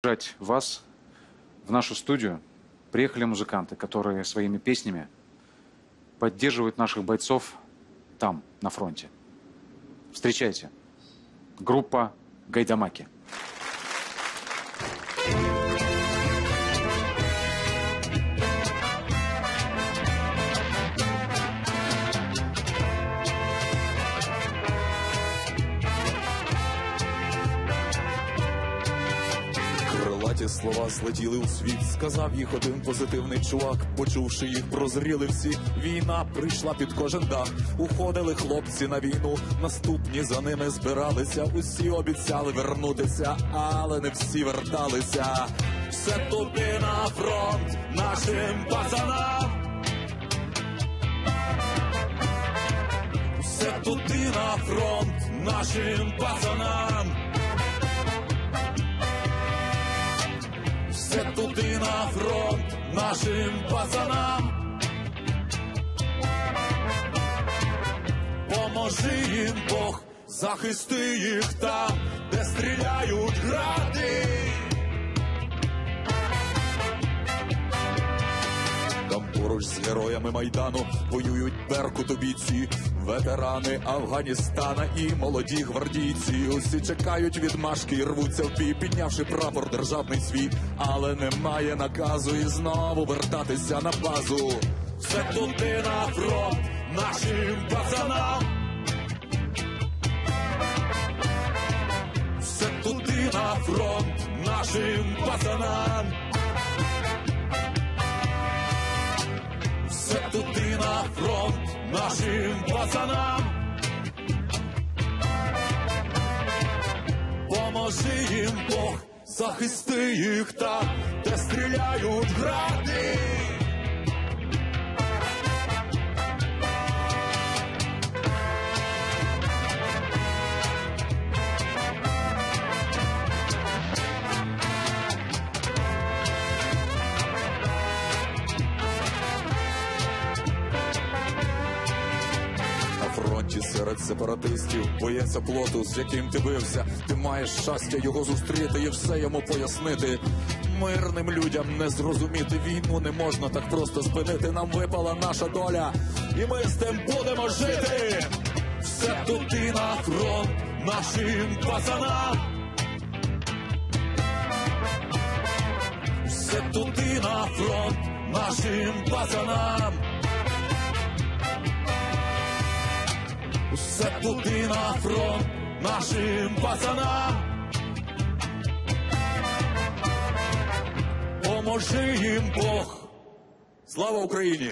Приглашать вас в нашу студию приехали музыканты, которые своими песнями поддерживают наших бойцов там, на фронте. Встречайте. Группа Гайдамаки. Крилаті слова злетіли у світ, сказав їх один позитивний чувак. Почувши їх, прозріли всі. Війна прийшла під кожен дах. Уходили хлопці на війну. Наступні за ними збиралися. Усі обіцяли вернутися, але не всі верталися. Все туди на фронт нашим пацанам. Все туди на фронт нашим пацанам. Туди на фронт нашим пацанам. Поможи їм Бог, захисти їх там, де стріляють гради. Там поруч з героями Майдану воюють беркутобійці, ветерани Афганістана і молоді гвардійці. Усі чекають відмашки і рвуться в бій, піднявши прапор державний свій, але немає наказу і знову вертатися на базу. Все туди на фронт нашим пацанам. Все туди на фронт нашим пацанам. Нашим пацанам. Поможи їм Бог, захисти їх там, де стріляють гради. Фронті серед сепаратистів боєць плоту, з яким ти бився. Ти маєш щастя його зустріти і все йому пояснити. Мирним людям не зрозуміти війну не можна так просто спинити. Нам випала наша доля, і ми з тим будемо жити. Все туди на фронт нашим пацанам. Все туди на фронт нашим пацанам. Туди на фронт нашим пацанам. Поможи їм Бог. Слава Україні!